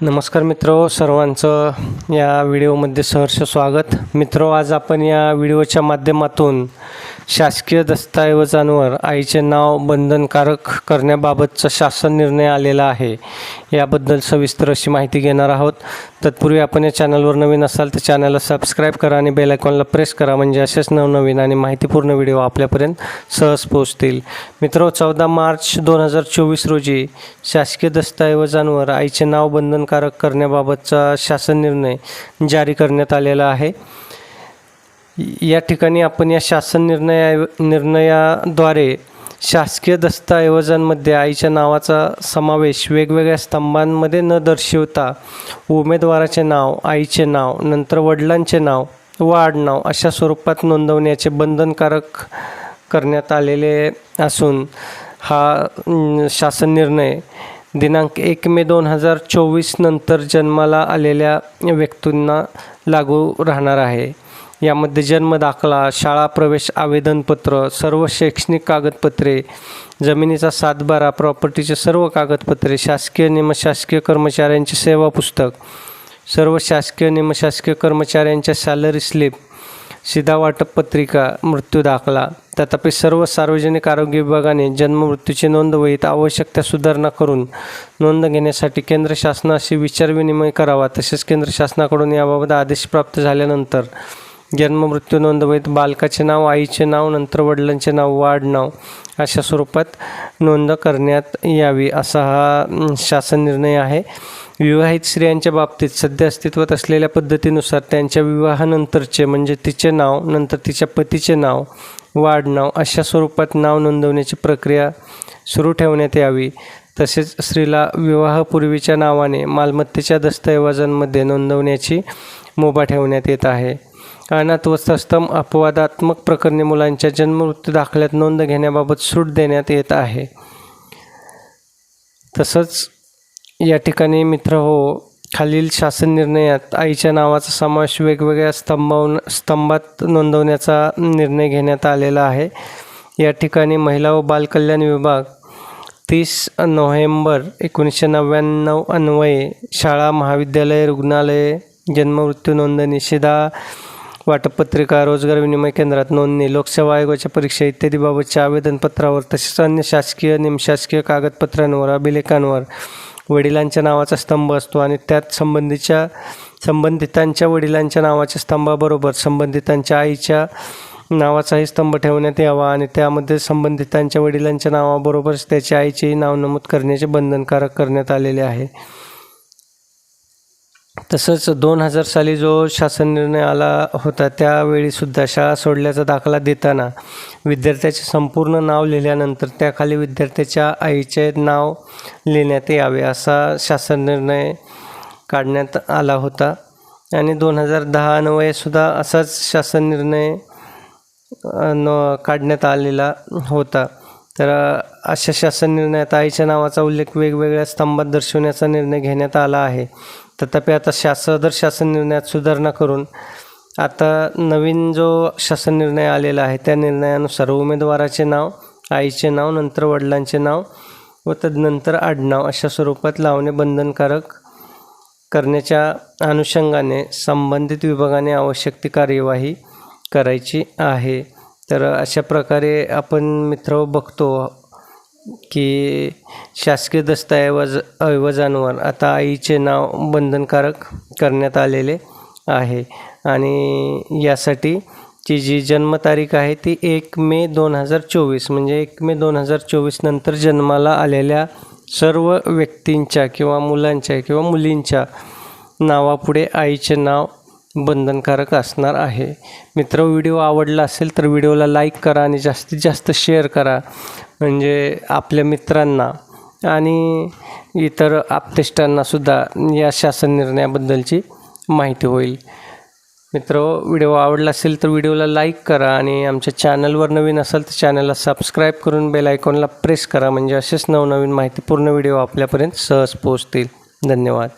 नमस्कार मित्र सर्वांचं या व्हिडिओमध्ये सहर्ष स्वागत. मित्र आज आपण या व्हिडिओच्या माध्यमातून शासकीय दस्तऐवजांवर आईचे नाव बंधनकारक करण्याबाबतचा शासन निर्णय आलेला आहे. याबद्दल सविस्तर अशी माहिती घेणार आहोत. तत्पूर्वी आपण या चॅनलवर नवीन असाल तर चॅनलला सबस्क्राईब करा आणि बेल आयकॉनला प्रेस करा म्हणजे असेच नवनवीन आणि माहितीपूर्ण व्हिडिओ आपल्यापर्यंत सहज पोहोचतील. मित्र चौदा मार्च दोन हजार चोवीस रोजी शासकीय दस्तऐवजांवर आईचे नाव बंधनकारक करण्याबाबतचा शासन निर्णय जारी करण्यात आलेला आहे. या ठिकाणी आपण या शासन निर्णया निर्णयाद्वारे शासकीय दस्तऐवजांमध्ये आईच्या नावाचा समावेश वेगवेगळ्या स्तंभांमध्ये न दर्शवता उमेदवाराचे नाव आईचे नाव नंतर वडिलांचे नाव व आडनाव अशा स्वरूपात नोंदवण्याचे बंधनकारक करण्यात आलेले असून हा शासन निर्णय दिनांक एक मे दोन हजार चोवीस नंतर जन्माला आलेल्या व्यक्तींना लागू राहणार आहे. यामध्ये जन्म दाखला शाळा प्रवेश आवेदनपत्र सर्व शैक्षणिक कागदपत्रे जमिनीचा सातबारा प्रॉपर्टीचे सर्व कागदपत्रे शासकीय निमशासकीय कर्मचाऱ्यांचे सेवा पुस्तक सर्व शासकीय निमशासकीय कर्मचाऱ्यांच्या सॅलरी स्लिप सिधावाटप पत्रिका मृत्यू दाखला. तथापि सर्व सार्वजनिक आरोग्य विभागाने जन्म मृत्यूची नोंद वहीत आवश्यक त्या सुधारणा करून नोंद घेण्यासाठी केंद्र शासनाशी विचारविनिमय करावा तसेच केंद्र शासनाकडून याबाबत आदेश प्राप्त झाल्यानंतर जन्म मृत्यू नोंदवहीत बालकाचे नाव आईचे नाव नंतर वडिलांचे नाव वाढ नाव अशा स्वरूपात नोंद करण्यात यावी असा हा शासन निर्णय आहे. विवाहित स्त्रियांच्या बाबतीत सध्या अस्तित्वात असलेल्या पद्धतीनुसार त्यांच्या विवाहानंतरचे म्हणजे तिचे नाव नंतर तिच्या पतीचे नाव वाढ नाव अशा स्वरूपात नाव नोंदवण्याची प्रक्रिया सुरू ठेवण्यात यावी. तसेच स्त्रीला विवाहपूर्वीच्या नावाने मालमत्तेच्या दस्तऐवजांमध्ये नोंदवण्याची मुभा ठेवण्यात येत आहे. अनाथ व सस्तम अपवादात्मक प्रकरणी मुलांच्या जन्ममृत्यू दाखल्यात नोंद घेण्याबाबत सूट देण्यात येत आहे. तसंच या ठिकाणी मित्र हो खालील शासन निर्णयात आईच्या नावाचा समावेश वेगवेगळ्या स्तंभावून स्तंभात नोंदवण्याचा निर्णय घेण्यात आलेला आहे. या ठिकाणी महिला व बालकल्याण विभाग तीस नोव्हेंबर एकोणीसशे नव्याण्णव अन्वये शाळा महाविद्यालय रुग्णालये जन्ममृत्यू नोंदणी शिधा वाटपपत्रिका रोजगार विनिमय केंद्रात नोंदणी लोकसेवा आयोगाच्या परीक्षा इत्यादीबाबतच्या आवेदनपत्रावर तसेच अन्य शासकीय निमशासकीय कागदपत्रांवर अभिलेखांवर वडिलांच्या नावाचा स्तंभ असतो आणि त्यात संबंधीच्या संबंधितांच्या वडिलांच्या नावाच्या स्तंभाबरोबर संबंधितांच्या आईच्या नावाचाही स्तंभ ठेवण्यात यावा आणि त्यामध्ये संबंधितांच्या वडिलांच्या नावाबरोबरच त्याच्या आईचेही नाव नमूद करण्याचे बंधनकारक करण्यात आलेले आहे. तसंच दोन हजार साली जो शासन निर्णय आला होता त्यावेळीसुद्धा शाळा सोडल्याचा दाखला देताना विद्यार्थ्याचे संपूर्ण नाव लिहिल्यानंतर त्याखाली विद्यार्थ्याच्या आईचे नाव लिहिण्यात यावे असा शासन निर्णय काढण्यात आला होता. आणि दोन हजार दहा अन्वयेसुद्धा असाच शासन निर्णय न काढण्यात आलेला होता. तर अशा शासन निर्णयात आईच्या नावाचा उल्लेख वेगवेगळ्या स्तंभात दर्शवण्याचा निर्णय घेण्यात आला आहे. तथापि आता शासन दर शासन निर्णयात सुधारणा करून आता नवीन जो शासन निर्णय आलेला आहे त्या निर्णयानुसार उमेदवाराचे नाव आईचे नाव नंतर वडिलांचे नाव व तदनंतर आडनाव अशा स्वरूपात लावणे बंधनकारक करण्याच्या अनुषंगाने संबंधित विभागाने आवश्यक ती कार्यवाही करायची आहे. तर अशा प्रकारे आपण मित्र बघतो की शासकीय दस्तऐवज ऐवजांवर आता आईचे नाव बंधनकारक करण्यात आलेले आहे. आणि यासाठी ची जी जन्मतारीख आहे ती एक मे दोन हजार चोवीस. म्हणजे एक मे दोन हजार चोवीस नंतर जन्माला आलेल्या सर्व व्यक्तींच्या किंवा मुलांच्या किंवा मुलींच्या नावापुढे आईचे नाव बंधनकारक असणार आहे. मित्र व्हिडिओ आवडला असेल तर व्हिडिओला लाईक करा आणि जास्तीत जास्त शेअर करा. म्हणजे आपल्या मित्रांना आणि इतर आप्तेष्टांनासुद्धा या शासन निर्णयाबद्दलची माहिती होईल. मित्र व्हिडिओ आवडला असेल तर व्हिडिओला लाईक करा आणि आमच्या चॅनलवर नवीन असाल तर चॅनलला सबस्क्राईब करून बेल आयकॉनला प्रेस करा. म्हणजे असेच नवनवीन माहितीपूर्ण व्हिडिओ आपल्यापर्यंत सहज पोहोचतील. धन्यवाद.